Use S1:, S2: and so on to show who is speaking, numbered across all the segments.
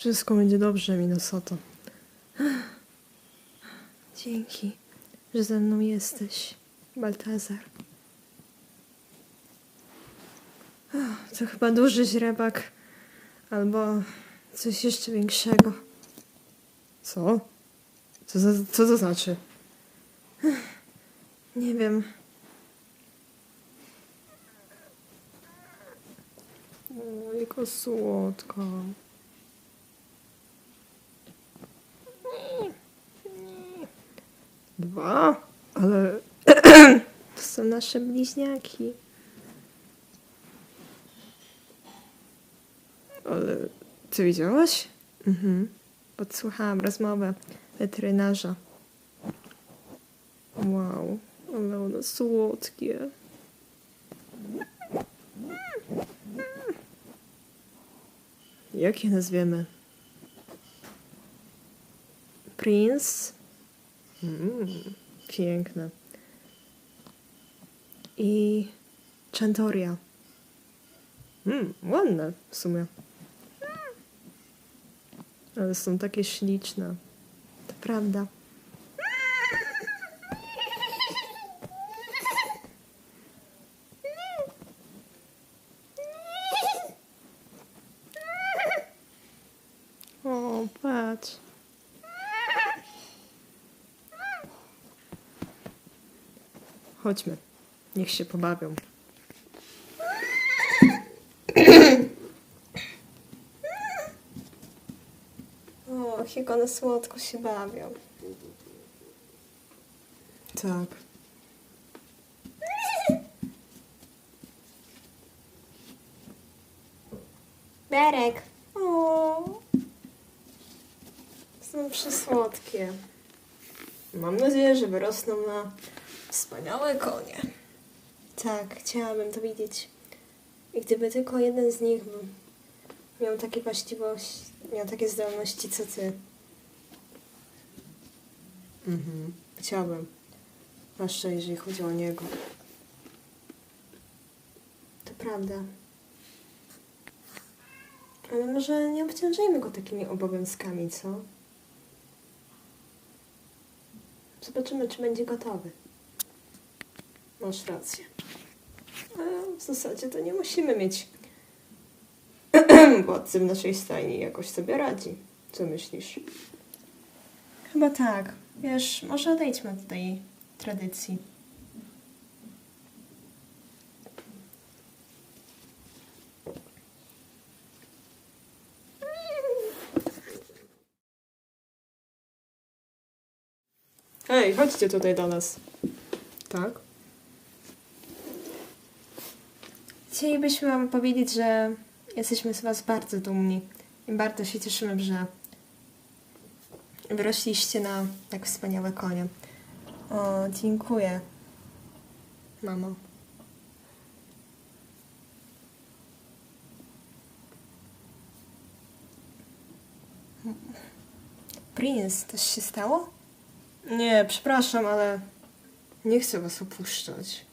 S1: Wszystko będzie dobrze, Minnesota. Dzięki, że ze mną jesteś, Baltazar. To chyba duży źrebak. Albo coś jeszcze większego. Co? Co, za, co to znaczy? Nie wiem. O, jaka Dwa? Ale to są nasze bliźniaki. Ale ty widziałaś? Mhm. Podsłuchałam rozmowę weterynarza. Wow, ale one słodkie. Jak je nazwiemy? Prince? Mm, piękne. I Chantoria. Mm, ładne w sumie. Ale są takie śliczne. To prawda. O, patrz. Chodźmy. Niech się pobawią. O, jak one słodko się bawią. Tak. Berek. O. Są przysłodkie. Mam nadzieję, że wyrosną na wspaniałe konie. Tak, chciałabym to widzieć. I gdyby tylko jeden z nich miał takie właściwości, miał takie zdolności co ty. Mhm, chciałbym. Zwłaszcza jeżeli chodzi o niego. To prawda. Ale może nie obciążajmy go takimi obowiązkami, co? Zobaczymy, czy będzie gotowy. Masz rację. Ale w zasadzie to nie musimy mieć władcy w naszej stajni jakoś sobie radzi. Co myślisz? Chyba tak. Wiesz, może odejdźmy od tej tradycji. Hej, chodźcie tutaj do nas. Tak? Chcielibyśmy Wam powiedzieć, że jesteśmy z Was bardzo dumni i bardzo się cieszymy, że wyrośliście na tak wspaniałe konie. O, dziękuję, mamo. Prince, coś się stało? Nie, przepraszam, ale nie chcę Was opuszczać.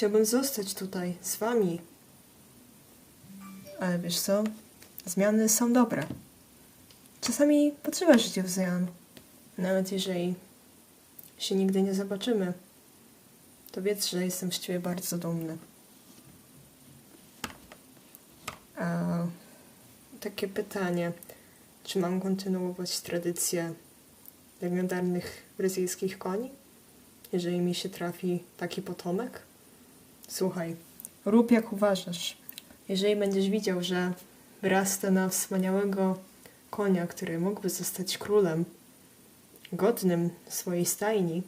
S1: Chciałbym zostać tutaj z Wami. Ale wiesz co? Zmiany są dobre. Czasami potrzeba życia w zmian. Nawet jeżeli się nigdy nie zobaczymy, to wiedz, że jestem z Ciebie bardzo dumny. A takie pytanie. Czy mam kontynuować tradycję legendarnych brazylijskich koni? Jeżeli mi się trafi taki potomek? Słuchaj, rób jak uważasz. Jeżeli będziesz widział, że wyrasta na wspaniałego konia, który mógłby zostać królem, godnym swojej stajni,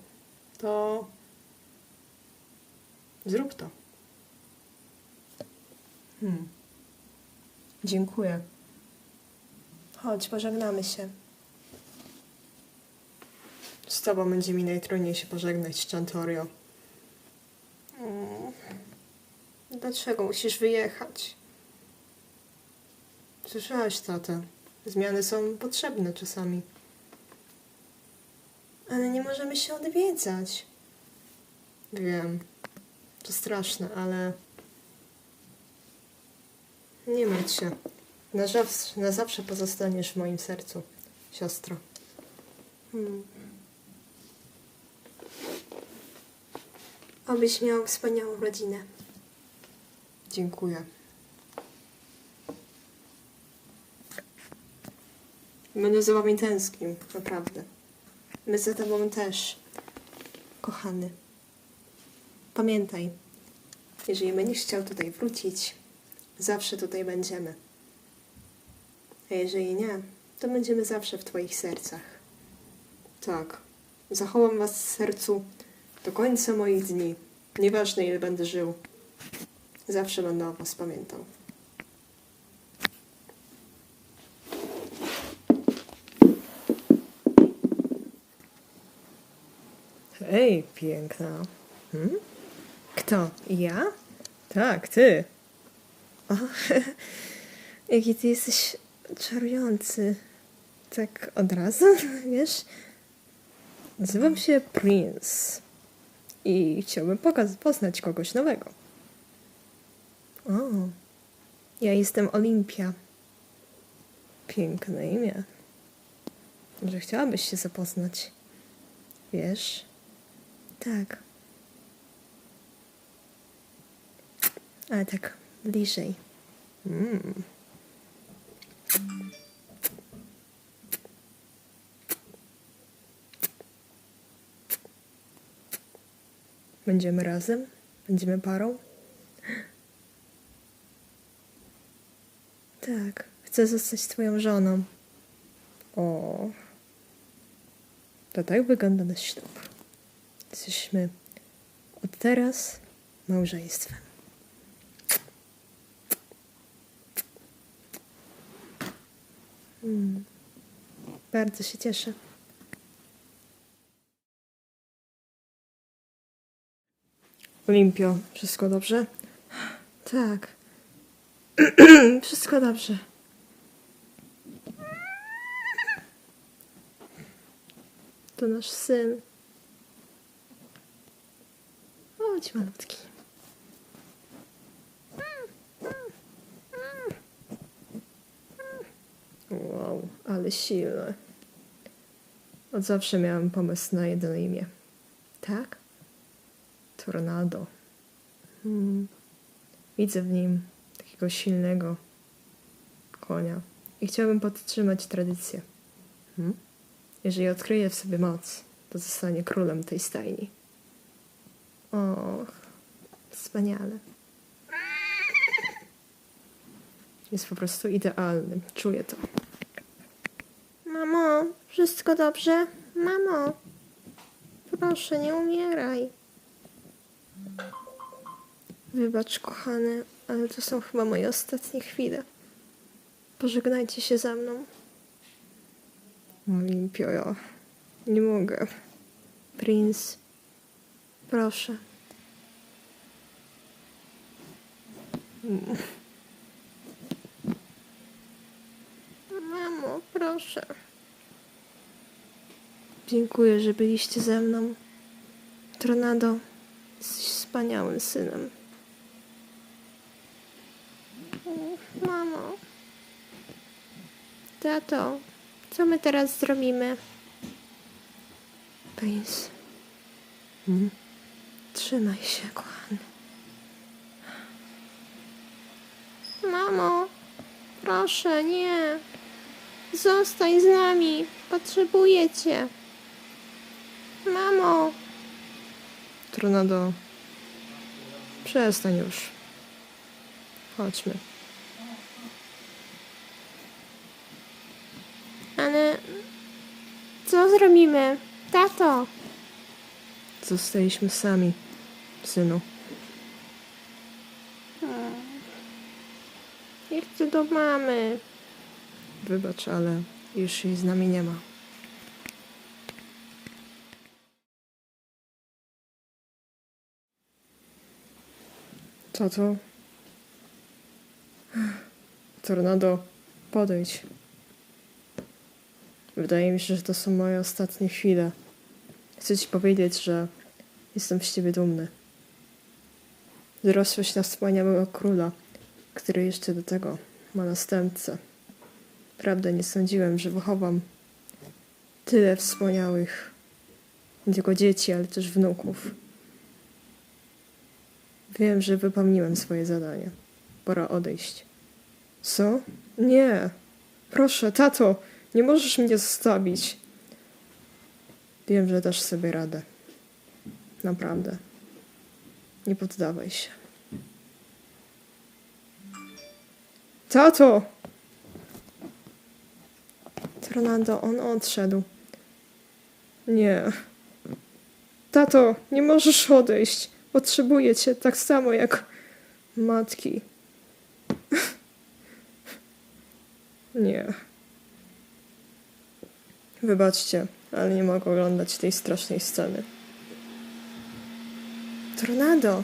S1: to zrób to. Hmm. Dziękuję. Chodź, pożegnamy się. Z tobą będzie mi najtrudniej się pożegnać, Chantorio. Mm. Dlaczego musisz wyjechać? Słyszałaś, tata. Zmiany są potrzebne czasami. Ale nie możemy się odwiedzać. Wiem. To straszne, ale... Nie martw się. Na, zawsze, na zawsze pozostaniesz w moim sercu, siostro. Hmm. Obyś miał wspaniałą rodzinę. Dziękuję. Będę za wami tęsknił, naprawdę. My za tobą też, kochany. Pamiętaj, jeżeli będziesz chciał tutaj wrócić, zawsze tutaj będziemy. A jeżeli nie, to będziemy zawsze w twoich sercach. Tak, zachowam was w sercu do końca moich dni. Nieważne ile będę żył. Zawsze będę o was pamiętał. Hej, piękna. Hmm? Kto? Ja? Tak, ty. O, jaki ty jesteś czarujący. Tak od razu, wiesz? Nazywam się Prince i chciałbym poznać kogoś nowego. O, ja jestem Olimpia. Piękne imię. Że chciałabyś się zapoznać. Wiesz? Tak. Ale tak bliżej. Mm. Będziemy razem? Będziemy parą? Tak, chcę zostać twoją żoną. O. To tak wygląda nasz ślub. Jesteśmy od teraz małżeństwem. Mm. Bardzo się cieszę. Olimpio, wszystko dobrze? Tak. wszystko dobrze. To nasz syn. Chodź, malutki. Wow, ale silne. Od zawsze miałem pomysł na jedno imię. Tak? Tornado. Hmm. Widzę w nim takiego silnego konia i chciałbym podtrzymać tradycję. Hmm? Jeżeli odkryje w sobie moc, to zostanie królem tej stajni. Och, wspaniale. Jest po prostu idealny. Czuję to. Mamo, wszystko dobrze? Mamo, proszę, nie umieraj. Wybacz, kochany, ale to są chyba moje ostatnie chwile. Pożegnajcie się ze mną. Olimpio, ja nie mogę. Prince, proszę. Mamo, proszę. Dziękuję, że byliście ze mną. Tornado, jesteś wspaniałym synem. Mamo. Tato, co my teraz zrobimy? Prince. Hmm? Trzymaj się, kochany. Mamo, proszę, nie. Zostań z nami. Potrzebuję cię. Mamo. Tornado. Przestań już. Chodźmy. Ale co zrobimy? Tato. Zostaliśmy sami, synu. Ja chcę do mamy. Wybacz, ale już jej z nami nie ma. Co to? Tornado, podejdź. Wydaje mi się, że to są moje ostatnie chwile. Chcę ci powiedzieć, że jestem z ciebie dumny. Wyrosłeś na wspaniałego króla, który jeszcze do tego ma następcę. Prawda, nie sądziłem, że wychowam tyle wspaniałych nie tylko dzieci, ale też wnuków. Wiem, że wypełniłem swoje zadanie. Pora odejść. Co? Nie. Proszę, tato, nie możesz mnie zostawić. Wiem, że dasz sobie radę. Naprawdę. Nie poddawaj się. Tato! Fernando, on odszedł. Nie. Tato, nie możesz odejść. Potrzebuję cię tak samo jak matki. Nie. Wybaczcie, ale nie mogę oglądać tej strasznej sceny. Tornado!